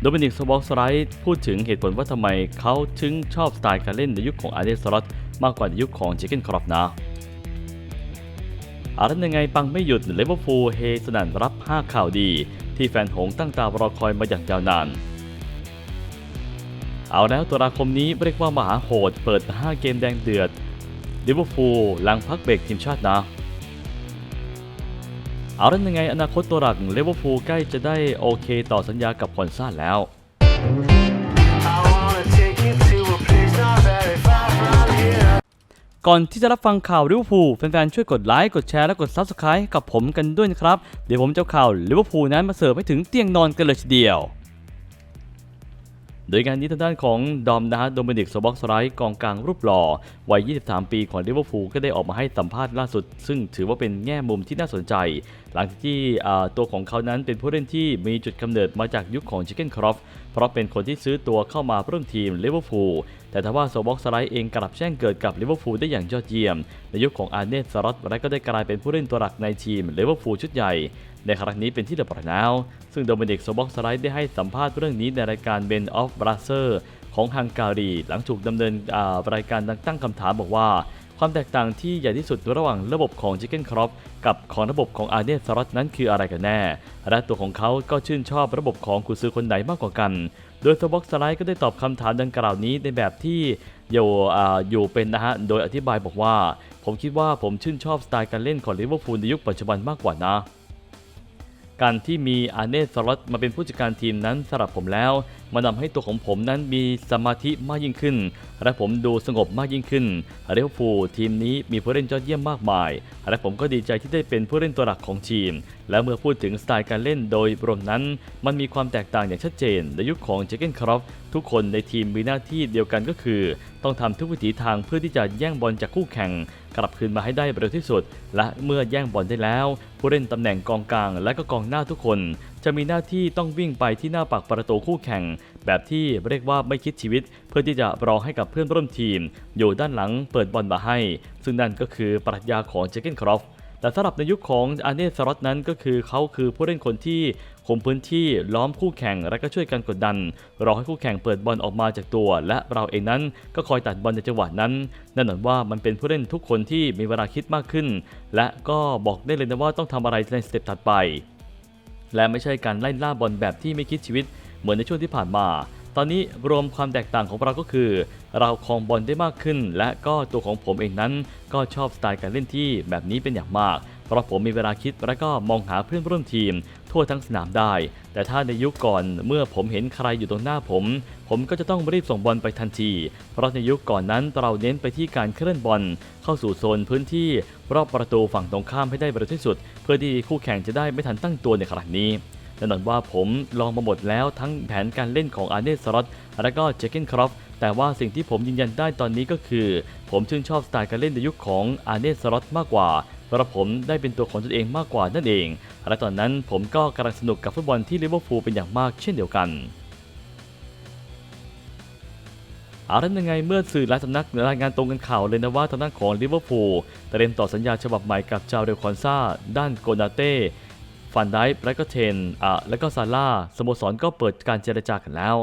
โดมินิกสวอกสไลท์พูดถึงเหตุผลว่าทำไมเขาถึงชอบสไตล์การเล่นในยุคของอาร์เดสลอตมากกว่าในยุคของเจเกนครอปนะอารันยังไงปังไม่หยุดเลเวอร์พูลเฮสนันรับ 5 ข่าวดี ที่แฟนหงตั้งตารอคอยมาอย่างยาวนาน เอาแล้วตุลาคมนี้เรียกว่ามหาโหดเปิด 5 เกมแดงเดือดลิเวอร์พูลหลังพักเบรกทีมชาตินะ เอาแล้วยังไงอนาคตตัวหลักเลเวอร์พูลใกล้จะได้โอเคต่อสัญญากับคอนซ่าแล้ว ก่อนที่จะรับฟังข่าวลิเวอร์พูลแฟนๆ ช่วยกดไลค์ กดแชร์และกด Subscribe กับผมกันด้วยนะครับ เดี๋ยวผมจะข่าวลิเวอร์พูลนั้นมาเสิร์ฟให้ถึงเตียงนอนกันเลยทีเดียว โดยงานนี้ทางด้านของดอมนะฮะโดมินิกโซบ็อกสไลท์กองกลางรูปหล่อวัย 23 ปีของลิเวอร์พูลก็ได้ออกมาให้สัมภาษณ์ล่าสุด ซึ่งถือว่าเป็นแง่มุมที่น่าสนใจ หลังจากที่ตัวของเขานั้นเป็นผู้เล่นที่มีจุดกำเนิดมาจากยุคของชิคเก้นครอฟเพราะเป็นคนที่ซื้อตัวเข้ามาร่วมทีมลิเวอร์พูลแต่ทว่าโซบ็อกสไลท์เองกลับแจ้งเกิดกับลิเวอร์พูลได้อย่างยอดเยี่ยม ในยุคของอาร์เนสซารอตและก็ได้กลายเป็นผู้เล่นตัวหลักในทีมลิเวอร์พูลชุดใหญ่ ในครั้งนี้เป็นที่เรียบร้อยแล้ว ซึ่งโดมินิกโซบ็อกสไลท์ได้ให้สัมภาษณ์เรื่องนี้ในรายการ Ben of b r a s s e r ของฮังการี หลังถูกดำเนินรายการตั้งคำถามบอกว่า ความแตกต่างที่ใหญ่ที่สุดระหว่างระบบของ Chicken Crop กับของระบบของอาเนสซารอตนั้นคืออะไรกันแน่ และตัวของเขาก็ชื่นชอบระบบของกุนซือคนไหนมากกว่ากัน โดยโซบ็อกสไลท์ก็ได้ตอบคำถามดังกล่าวนี้ในแบบที่อยู่อ่าอยู่เป็นนะฮะ โดยอธิบายบอกว่า ผมคิดว่าผมชื่นชอบสไตล์การเล่นของลิเวอร์พูลในยุคปัจจุบันมากกว่านะ การที่มีอาเนสสล็อตมาเป็นผู้จัดการทีมนั้นสำหรับผมแล้วมันทำให้ตัวของผมนั้นมีสมาธิมากยิ่งขึ้น และผมดูสงบมากยิ่งขึ้นเรอัลพูทีมนี้มีผู้เล่นยอดเยี่ยมมากมาย และผมก็ดีใจที่ได้เป็นผู้เล่นตัวหลักของทีม และเมื่อพูดถึงสไตล์การเล่นโดยรวมนั้น มันมีความแตกต่างอย่างชัดเจน ในยุคของเจเกนครอฟทุกคนในทีมมีหน้าที่เดียวกันก็คือ ต้องทำทุกวิถีทางเพื่อที่จะแย่งบอลจากคู่แข่ง กลับคืนมาให้ได้เร็วที่สุด และเมื่อแย่งบอลได้แล้ว ผู้เล่นตำแหน่งกองกลางและก็กองหน้าทุกคน จะมีหน้าที่ต้องวิ่งไปที่หน้าปากประตูคู่แข่ง แบบที่เรียกว่าไม่คิดชีวิต เพื่อที่จะรอให้กับเพื่อนร่วมทีม อยู่ด้านหลังเปิดบอลมาให้ ซึ่งนั่นก็คือปรัชญาของเจเกนครอฟ แต่สำหรับในยุคของอาร์เนสซรอตนั้นก็คือเขาคือผู้เล่นคนที่คุมพื้นที่ล้อมคู่แข่งและก็ช่วยกันกดดัน รอให้คู่แข่งเปิดบอลออกมาจากตัว และเราเองนั้นก็คอยตัดบอลในจังหวะนั้นแน่นหมายว่ามันเป็นผู้เล่นทุกคนที่มีเวลาคิดมากขึ้น และก็บอกได้เลยนะว่าต้องทำอะไรในสเต็ปถัดไป และไม่ใช่การไล่ล่าบอลแบบที่ไม่คิดชีวิต เหมือนในช่วงที่ผ่านมา ตอนนี้รวมความแตกต่างของเราก็คือ เราครองบอลได้มากขึ้น และก็ตัวของผมเองนั้น ก็ชอบสไตล์การเล่นที่แบบนี้เป็นอย่างมาก เพราะผมมีเวลาคิดและก็มองหาเพื่อนร่วมทีม ทั่วทั้งสนามได้ แต่ถ้าในยุคก่อนเมื่อผมเห็นใครอยู่ตรงหน้าผม ผมก็จะต้องรีบส่งบอลไปทันที เพราะในยุคก่อนนั้นเราเน้นไปที่การเคลื่อนบอลเข้าสู่โซนพื้นที่รอบประตูฝั่งตรงข้ามให้ได้เร็วที่สุด เพื่อที่คู่แข่งจะได้ไม่ทันตั้งตัวในขณะนี้ แน่นอนว่าผมลองมาหมดแล้วทั้งแผนการเล่นของอาร์เนสซารอตและก็เจเกนครอฟแต่ว่าสิ่งที่ผมยืนยันได้ตอนนี้ก็คือ ผมชื่นชอบสไตล์การเล่นในยุคของอาร์เนสซารอตมากกว่าเพราะผมได้เป็นตัวของตนเองมากกว่านั่นเอง และตอนนั้นผมก็กำลังสนุกกับฟุตบอลที่ลิเวอร์พูลเป็นอย่างมากเช่นเดียวกันอาละยังไงเมื่อสื่อหลายสำนักรายงานตรงกันข่าวเลยนะว่าทางด้านของลิเวอร์พูลเตรียมต่อสัญญาฉบับใหม่กับจาเรลคอนซาด้านโกนาเต้ ฟันไดฟ์และก็เทนอะและก็ซาร่าสโมสรก็เปิดการเจรจากันแล้ว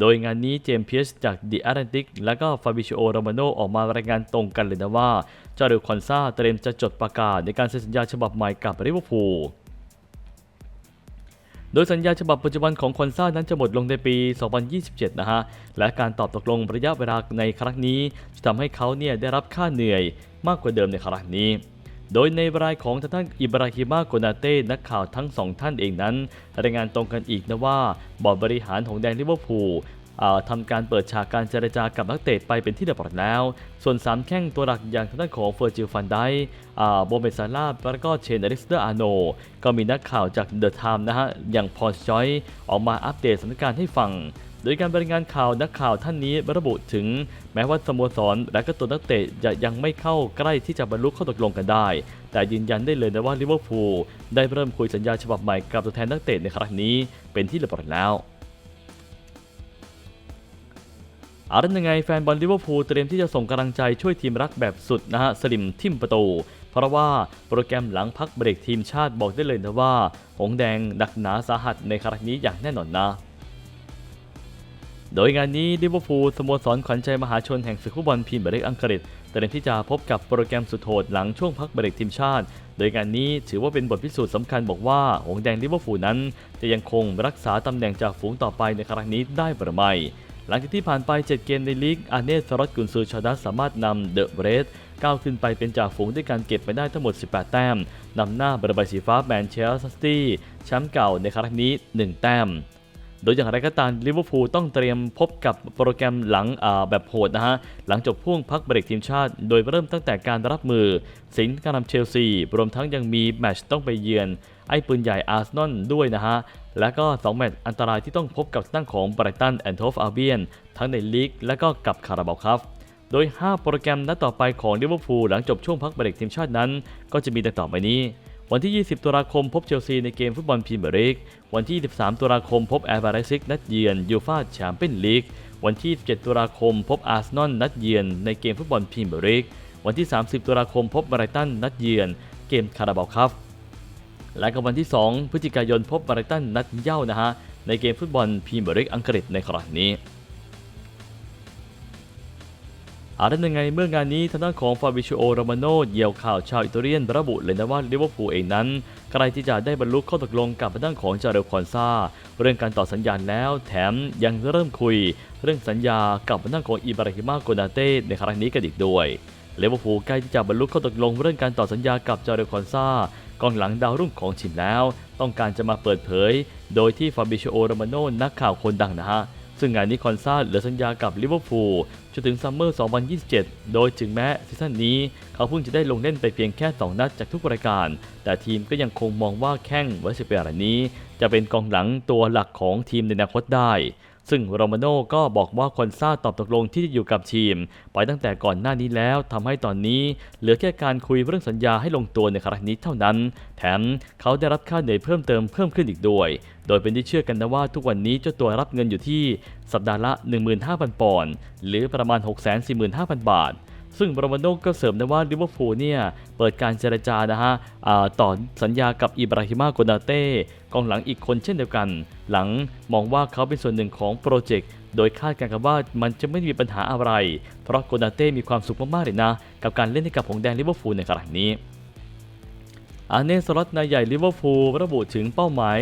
โดยงานนี้เจมส์เพียสจากดีอาร์ n นติกและก็ฟาบิชโอโรมาโนออกมารายงานตรงกันเลยนะว่าจารลคอนซาเตรียมจะจดประกาศในการเซ็นสัญญาฉบับใหม่กับลิเวอร์พูลโดยสัญญาฉบับปัจจุบันของคอนซ่านั้นจะหมดลงในปี 2027 นะฮะ และการตอบตกลงระยะเวลาในครั้งนี้ จะทำให้เขาเนี่ยได้รับค่าเหนื่อยมากกว่าเดิมในครั้งนี้ โดยในรายของทางด้านอิบราฮิมาโกนาเต้นักข่าวทั้งสองท่านเองนั้น รายงานตรงกันอีกนะว่าบอร์ดบริหารของแดงลิเวอร์พูลทำการเปิดฉากการเจรจากับนักเตะไปเป็นที่เรียบร้อยแล้ว ส่วน 3 แข้งตัวหลักอย่างทางด้านของเฟอร์จิลฟันไดโบเมซาร่าแล้วก็เชนอริสเดอร์อาโน ก็มีนักข่าวจากเดอะไทม์นะฮะ อย่างพอชอยออกมาอัปเดตสถานการณ์ให้ฟัง โดยการบรายงานข่าวนักข่าวท่านนี้ระบุถึง แม้ว่าสโมสรและก็ตัวนักเตะจะยังไม่เข้าใกล้ที่จะบรรลุข้อตกลงกันได้ แต่ยืนยันได้เลยนะว่าลิเวอร์พูลได้เริ่มคุยสัญญาฉบับใหม่กับตัวแทนนักเตะในครั้งนี้เป็นที่เรียบร้อยแล้วเอาละยังไงแฟนบอลลิเวอร์พูลเตรียมที่จะส่งกำลังใจช่วยทีมรักแบบสุดนะฮะสลิมทิมประตู เพราะว่าโปรแกรมหลังพักเบรกทีมชาติบอกได้เลยนะว่า หงแดงดักหนาสาหัสในครั้งนี้อย่างแน่นอนนะ โดยงานนี้ลิเวอร์พูลสโมสรขวัญใจมหาชนแห่งศึกฟุตบอลพรีเมียร์ลีกอังกฤษเตรียมที่จะพบกับโปรแกรมสุดโหดหลังช่วงพักเบรกทีมชาติ โดยงานนี้ถือว่าเป็นบทพิสูจน์สำคัญบอกว่า หงแดงลิเวอร์พูลนั้น จะยังคงรักษาตำแหน่งจากฝูงต่อไปในครั้งนี้ได้หรือไม่หลังจากที่ผ่านไป 7 เกมในลีก อาเนสสรอตกุนซือชาดัสสามารถนำเดอะเบรสก้าวขึ้นไปเป็นจ่าฝูงด้วยการเก็บไปได้ทั้งหมด 18 แต้มนำหน้าบรบายสีฟ้าแมนเชสเตอร์ซิตี้แชมป์เก่าในครั้งนี้ 1 แต้ม โดยอย่างไรก็ตามลิเวอร์พูลต้องเตรียมพบกับโปรแกรมหลังแบบโหดนะฮะ หลังจบพ่วงพักเบรกทีมชาติ โดยเริ่มตั้งแต่การรับมือ สิงห์การนำเชลซี รวมทั้งยังมีแมตช์ต้องไปเยือน ไอ้ปืนใหญ่อาร์เซนอลด้วยนะฮะ และก็ 2 แมตช์อันตรายที่ต้องพบกับทางด้านของไบรตันแอนด์โทฟอาเบียนทั้งในลีกและก็กับคาราบาวครับโดย 5 โปรแกรมนัดต่อไปของลิเวอร์พูลหลังจบช่วงพักเบรกทีมชาตินั้น ก็จะมีดังต่อไปนี้ วันที่ 20 ตุลาคมพบเชลซีในเกมฟุตบอลพรีเมียร์ลีก วันที่ 23 ตุลาคมพบแอร์บาร์เรซิกนัดเยือนยูฟาแชมเปี้ยนลีก วันที่ 17 ตุลาคมพบอาร์เซนอลนัดเยือนในเกมฟุตบอลพรีเมียร์ลีก วันที่ 30 ตุลาคมพบไบรตันนัดเยือนเกมคาราบาวครับ และก็วันที่ 2 พฤศจิกายนพบไบรตันนัดเย้านะฮะในเกมฟุตบอลพรีเมียร์ลีกอังกฤษในครั้งนี้ อาจเป็นยังไงเมื่องานนี้ทางด้านของฟาบิชิโอโรมาโนเหยี่ยวข่าวชาวอิตาเลียนระบุเลยนะว่าลิเวอร์พูลเองนั้นใกล้ที่จะได้บรรลุข้อตกลงกับทางด้านของจาเรลคอนซาเรื่องการต่อสัญญาแล้ว แถมยังเริ่มคุย เรื่องสัญญากับทางด้านของอิบราฮิมาโกนาเต้ในครั้งนี้กันอีกด้วยลิเวอร์พูลใกล้ที่จะบรรลุข้อตกลงเรื่องการต่อสัญญากับจาเรลคอนซากองหลังดาวรุ่งของทีมแล้ว ต้องการจะมาเปิดเผย โดยที่ฟาบิชิโอโรมาโนนักข่าวคนดังนะฮะ ซึ่งงานนี้คอนซาเหลือสัญญากับลิเวอร์พูลจนถึงซัมเมอร์ 2027 โดยถึงแม้ซีซั่นนี้เขาเพิ่งจะได้ลงเล่นไปเพียงแค่ 2 นัดจากทุกรายการ แต่ทีมก็ยังคงมองว่าแข้งวัชเปียร์นี้ จะเป็นกองหลังตัวหลักของทีมในอนาคตได้ ซึ่งโรมาโน่ก็บอกว่าคอนซาตอบตกลงที่จะอยู่กับทีม ไปตั้งแต่ก่อนหน้านี้แล้วทำให้ตอนนี้ เหลือแค่การคุยเรื่องสัญญาให้ลงตัวในครั้งนี้เท่านั้น แถมเขาได้รับค่าเหนื่อยเพิ่มเติมเพิ่มขึ้นอีกด้วย โดยเป็นที่เชื่อกันนะว่าทุกวันนี้เจ้าตัวรับเงินอยู่ที่สัปดาห์ละ 15,000 ปอนด์หรือประมาณ 645,000 บาท ซึ่งโรมาโน่ก็เสริมนะว่าลิเวอร์พูลเนี่ยเปิดการเจรจานะฮะต่อสัญญากับอิบราฮิมาโกนาเต้กองหลังอีกคนเช่นเดียวกัน หลังมองว่าเขาเป็นส่วนหนึ่งของโปรเจกต์โดยคาดการณ์กันว่ามันจะไม่มีปัญหาอะไร เพราะโกนาเต้มีความสุขมากๆเลยนะ กับการเล่นให้กับหงแดงลิเวอร์พูลในครั้งนี้ อาเนสลอตนายใหญ่ลิเวอร์พูลระบุถึงเป้าหมาย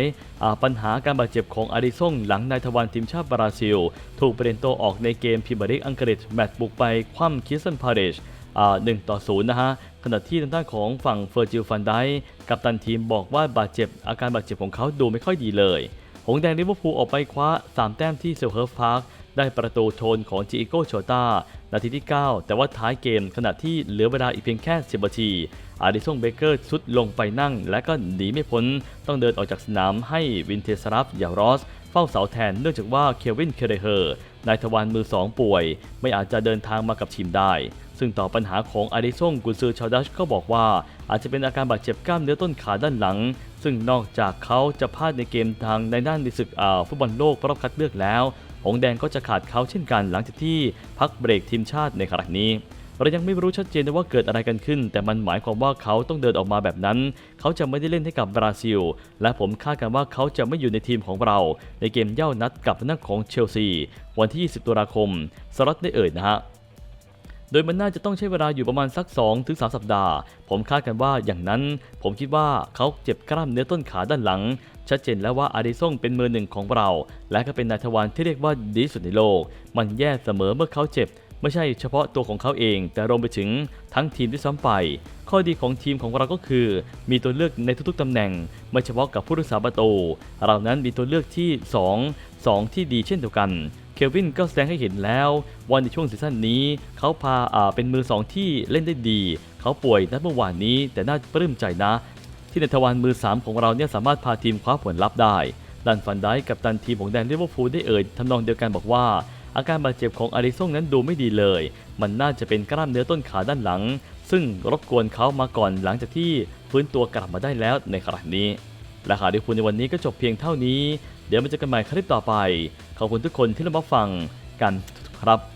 ปัญหาการบาดเจ็บของอาริซงหลังนายทวารทีมชาติบราซิล ถูกเปลี่ยนตัวออกในเกมพรีเมียร์ลีกอังกฤษแมตช์บุกไปคว่ำคิสตันพาเดชอ่า1ต่อ0นะฮะขณะที่ทางด้านของฝั่งเฟอร์จิลฟันไดกับตันทีมบอกว่าบาดเจ็บอาการบาดเจ็บของเขาดูไม่ค่อยดีเลย หงแดงลิเวอร์พูลออกไปคว้า 3 แต้มที่เซลเฮิร์ฟพาร์คได้ประตูโทนของจิโก้โชตานาทีที่ 9 แต่ว่าท้ายเกมขณะที่เหลือเวลาอีกเพียงแค่ 10นาที อาริซงเบเกอร์สุดลงไปนั่ง และก็หนีไม่พ้น ต้องเดินออกจากสนามให้วินเทสรับยารอสเฝ้าเสาแทนเนื่องจากว่าเควินเคเรเฮอร์นายทวารมือ2ป่วย ไม่อาจจะเดินทางมากับทีมได้ ซึ่งต่อปัญหาของอาริซงกุนซือชาวดัชก็บอกว่า อาจจะเป็นอาการบาดเจ็บกล้ามเนื้อต้นขาด้านหลัง ซึ่งนอกจากเขาจะพลาดในเกมทางในด้านในศึกอ่าฟุตบอลโลกรอบคัดเลือกแล้ว หงแดงก็จะขาดเขาเช่นกันหลังจากที่พักเบรกทีมชาติในครั้งนี้ เรายังไม่รู้ชัดเจนว่าเกิดอะไรกันขึ้น แต่มันหมายความว่าเขาต้องเดินออกมาแบบนั้น เขาจะไม่ได้เล่นให้กับบราซิล และผมคาดกันว่าเขาจะไม่อยู่ในทีมของเรา ในเกมเย่านัดกับนักของเชลซี วันที่ 20 ตุลาคมสล็อตได้เอ่ยนะฮะโดยมันน่าจะต้องใช้เวลาอยู่ประมาณสัก 2-3ถึงสัปดาห์ ผมคาดกันว่าอย่างนั้น ผมคิดว่าเขาเจ็บกล้ามเนื้อต้นขาด้านหลัง ชัดเจนแล้วว่าอาริซงเป็นมือหนึ่งของเรา และก็เป็นนายทวารที่เรียกว่าดีสุดในโลก มันแย่เสมอเมื่อเขาเจ็บ ไม่ใช่เฉพาะตัวของเขาเอง แต่รวมไปถึงทั้งทีมที่ซ้ำไป ข้อดีของทีมของเราก็คือ มีตัวเลือกในทุกๆตำแหน่ง ไม่เฉพาะกับผู้รักษาประตู เรานั้นมีตัวเลือกที่ 2 2 ที่ดีเช่นเดียวกัน เคลวินก็แสดงให้เห็นแล้วว่าในช่วงซีซั่นนี้ เขาพาเป็นมือ2ที่เล่นได้ดี เขาป่วยนัดเมื่อวานนี้แต่น่าปลื้มใจนะ ที่ในทวารมือ 3 ของเราเนี่ยสามารถพาทีมคว้าผลลัพธ์ได้ดันฟันไดค์กับตันทีมของแดนลิเวอร์พูลได้เอ่ยทำนองเดียวกันบอกว่า อาการบาดเจ็บของอาริซงนั้นดูไม่ดีเลย มันน่าจะเป็นกล้ามเนื้อต้นขาด้านหลัง ซึ่งรบกวนเขามาก่อนหลังจากที่ฟื้นตัวกลับมาได้แล้วในขณะนี้ และข่าวดีคุณในวันนี้ก็จบเพียงเท่านี้ เดี๋ยวมาเจอกันใหม่คลิปต่อไป ขอบคุณทุกคนที่รับฟังกันครับ